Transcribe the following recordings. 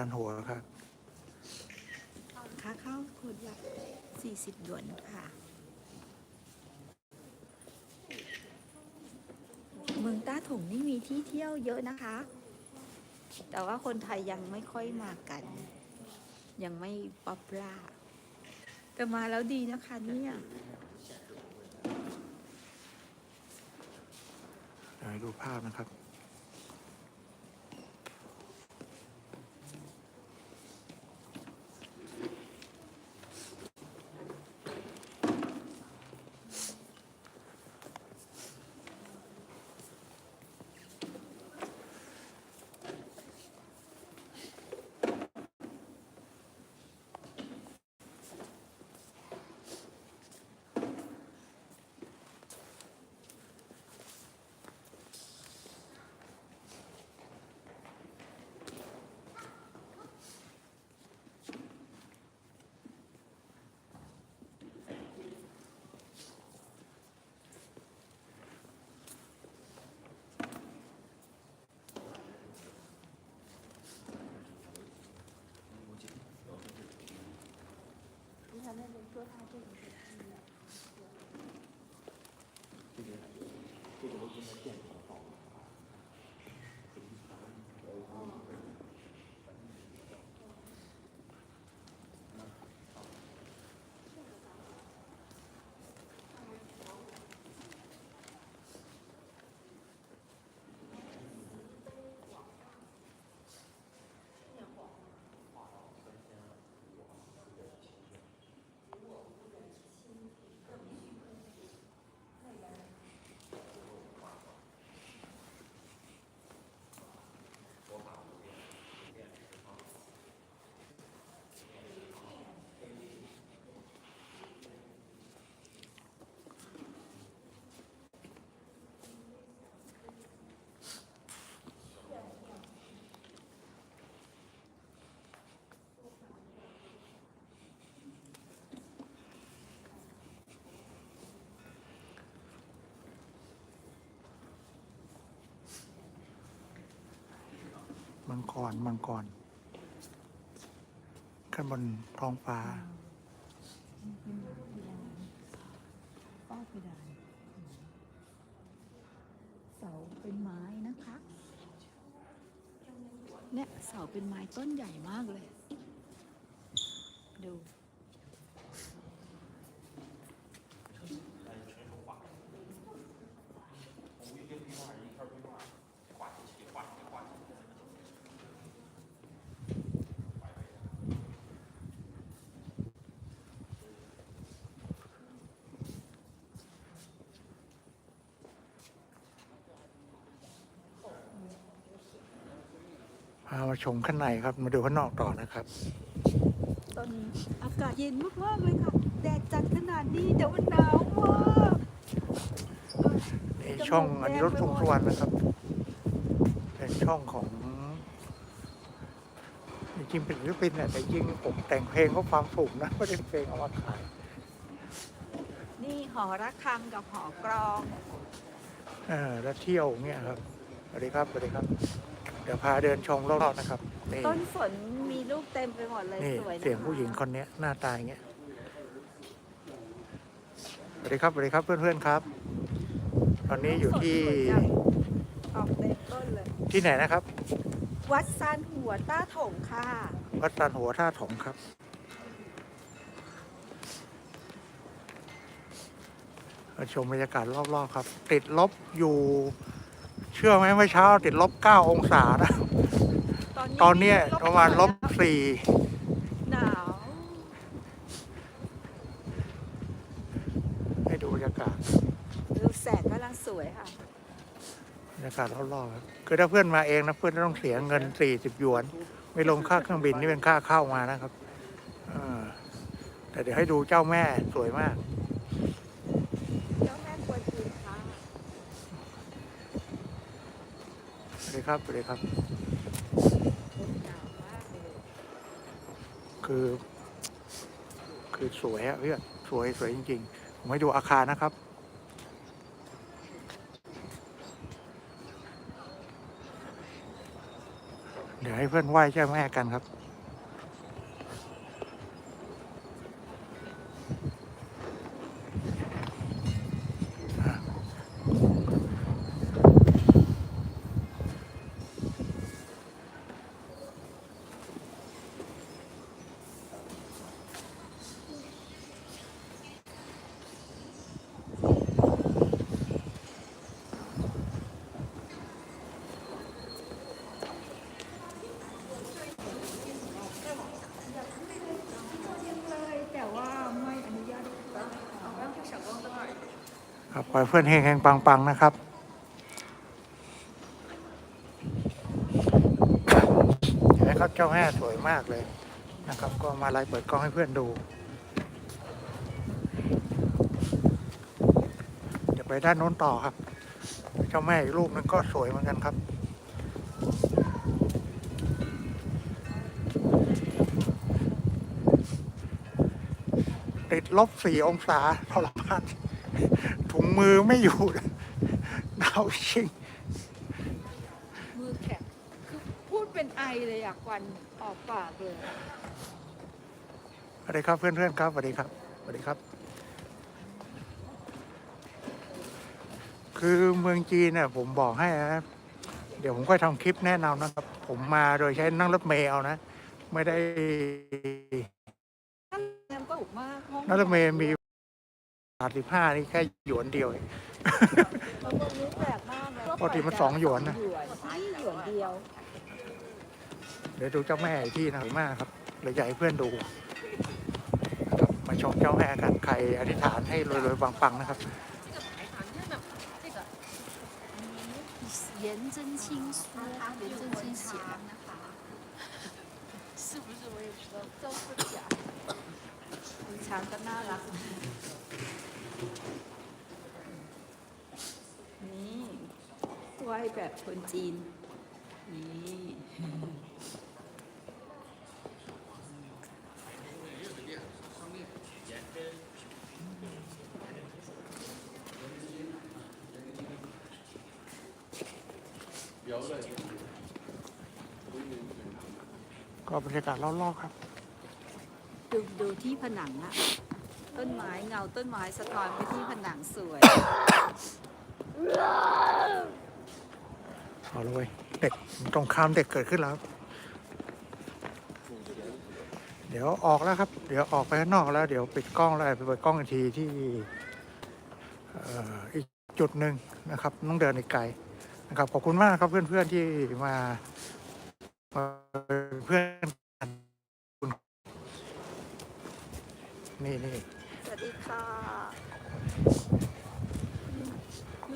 านหัวครับ ค่าเข้าคนละ40หยวนค่ะ เมืองต้าถงนี่มีที่เที่ยวเยอะนะคะ แต่ว่าคนไทยยังไม่ค่อยมากัน ยังไม่ป๊อปล่าแต่มาแล้วดีนะคะเนี่ยเดี๋ยวให้ดูภาพนะครับ 说他这个是他的，这个这个，我觉得。 งกรมังกรขึ้นบนท้องฟ้าป้าเพดานเสาเป็นไม้นะคะ เนี่ยเสาเป็นไม้ต้นใหญ่มากเลย ดู พามาชมข้างในครับมาดูข้างนอกต่อนะครับ ตอนนี้อากาศเย็นมากๆเลยค่ะ แดดจัดขนาดนี้เดี๋ยวมันหนาวมากนี่ช่องอันนี้รถทุงสวรรค์นะครับ เป็นช่องของจริงๆเป็นศิลปินแหละแต่จริงผมแต่งเพลงเขาความสูงนะไม่ได้เพลงเอามาขาย นี่หอระฆังกับหอกรอง เออแล้วเที่ยวเงี้ยครับสวัสดีครับสวัสดีครับเดี๋ยวพาเดินชมรอบๆนะครับนี่ต้นสนมีลูกเต็มไปหมดเลยนี่สวยนะคะเสียงผู้หญิงคนเนี้ยหน้าตาอย่างเงี้ยสวัสดีครับสวัสดีครับเพื่อนๆครับ ตอนนี้อยู่ที่สวยจังออกเต็มต้นเลย ที่ไหนนะครับ วัดซานหัวต้าถงค่ะ วัดสันหัวท่าถงครับ มาชมบรรยากาศรอบๆครับ ติดลบอยู่ เชื่อไหมเมื่อเช้าติดลบเก้าองศานะ ตอนเนี้ยประมาณลบสี่หนาวให้ดูบรรยากาศดูแสงกำลังสวยค่ะบรรยากาศรอบๆครับคือถ้าเพื่อนมาเองนะเพื่อนต้องเสียเงินสี่สิบหยวน ไม่ลงค่าเครื่องบินนี่เป็นค่าเข้ามานะครับอ่าแต่เดี๋ยวให้ดูเจ้าแม่สวยมาก เจ้าแม่กวนอิมค่ะ สวัสดี ครับสวัสดีครับ คือ คือสวยฮะเพื่อนสวยสวยจริงๆ ผมให้ดูอาคารนะครับ เดี๋ยวให้เพื่อนไหว้เจ้าแม่กันครับ แต่ว่าไม่อนุญาต ครับข อให้เพื่อนเฮงเฮงปังปังนะครับ เห็นไหมครับเจ้าแม่สวยมากเลยนะครับ ก็มาไลฟ์เปิดกล้องให้เพื่อนดู เดี๋ยวไปด้านโน้นต่อครับ เจ้าแม่อีกรูปนึงก็สวยเหมือนกันครับติดลบสี่องศาทรมาน ถุงมือไม่อยู่หนาวชิงมือแข็งคือพูดเป็นไอเลยอะควันออกปากเลยสวัสดีครับเพื่อนๆครับสวัสดีครับสวัสดีครับ คือเมืองจีนเนี่ยผมบอกให้นะเดี๋ยวผมค่อยทำคลิปแนะนำนะครับ ผมมาโดยใช้นั่งรถเมล์เอานะ ไม่ได้น้ำก็ถูกมากห้องนั่งรถเมล์มี สามสิบห้านี่แค่หยวนเดียวเอง มันตรงนี้แปลกมากเลย ปกติมันสองหยวนนะ หยวนที่หยวนเดียว เดี๋ยวดูเจ้าแม่อีกที่นะมากครับเลยอยากให้เพื่อนดูนะครับมาชมเจ้าแม่กันใครอธิษฐานให้รวยๆปังๆนะครับ 颜真卿说，颜真卿写的，是不是我也不知道，都是假的。 ช้างก็ น่ารักนี่ไหวแบบคนจีน นี่ก็บรรยากาศรอบๆครับ ดูดูที่ผนังอะ ต้นไม้เงาต้นไม้สะท้อนไปที่ผนังสวย เอาเลยเด็กตรงข้ามเด็กเกิดขึ้นแล้วครับเดี๋ยวออกแล้วครับ เดี๋ยวออกไปข้างนอกแล้ว เดี๋ยวปิดกล้องแล้วไปเปิดกล้องอีกทีที่เอ่ออีกจุดหนึ่งนะครับต้องเดินอีกไกลนะครับขอบคุณมากครับเพื่อนๆที่มามาเป็นเพื่อนกันคุณนี่นี่ ค่ะ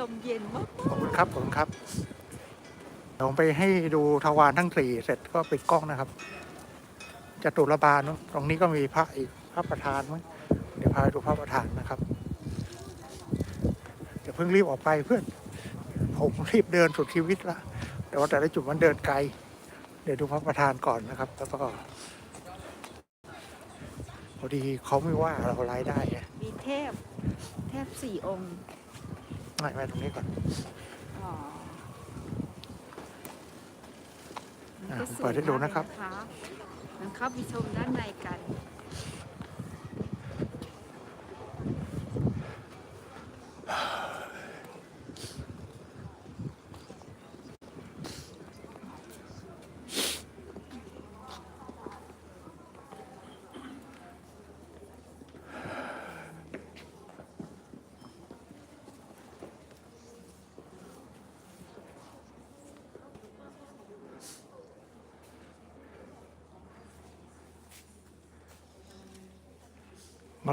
ลมเย็นมากขอบคุณครับขอบคุณครับเดี๋ยวผมไปให้ดูทวารทั้งสี่เสร็จก็ปิดกล้องนะครับจตุรบาลเนอะตรงนี้ก็มีพระอีกพระประธานมั้งเดี๋ยวพาไปดูพระประธานนะครับเดี๋ยวเพิ่งรีบออกไปเพื่อน ผมรีบเดินสุดชีวิตละแต่ว่าแต่ละจุดมันเดินไกล เดี๋ยวดูพระประธานก่อนนะครับ แล้วก็พอดีเขาไม่ว่าเรารายได้ พ เทพสี่องค์ ไม่ไม่ตรงนี้ก่อนอ๋ออะก็ผมสวยเปิดให้ดูนะครับ มากเลยงั้นเข้าไปชมด้านในกัน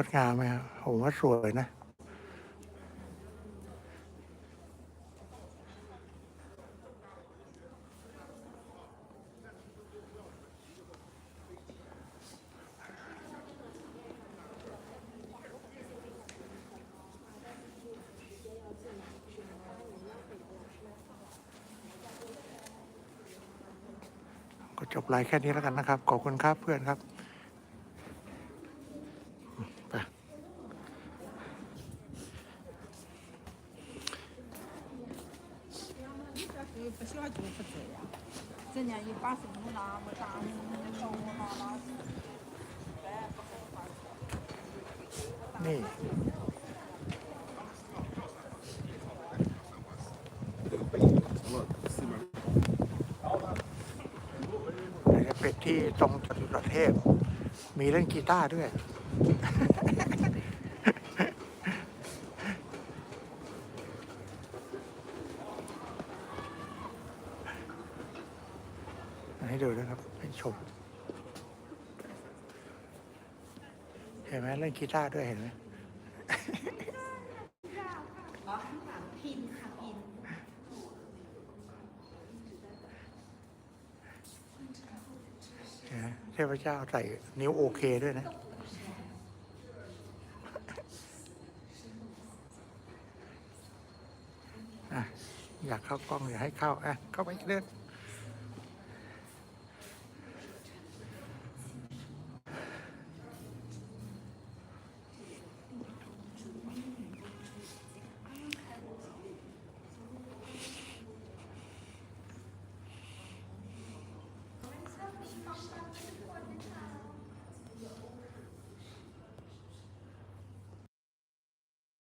ดงามไหมครับผมว่าสวยนะ ก็จบไลฟ์แค่นี้แล้วกันนะครับ ขอบคุณครับเพื่อนครับ ไป 不需要这么负责呀。这 这年一八十五啦，没打，到我啦啦。 นี่ แต่จะเป็ดที่ตรงจตุรเทพ มีเล่นกีตาร์ด้วย ม เห็นไหมเล่นกีตาร์ด้วยเห็นไหมพินค่ะเทพเจ้าใส่นิ้วโอเคด้วยนะอะอยากเข้ากล้องอยากให้เข้าอะเข้าไปเรื่อย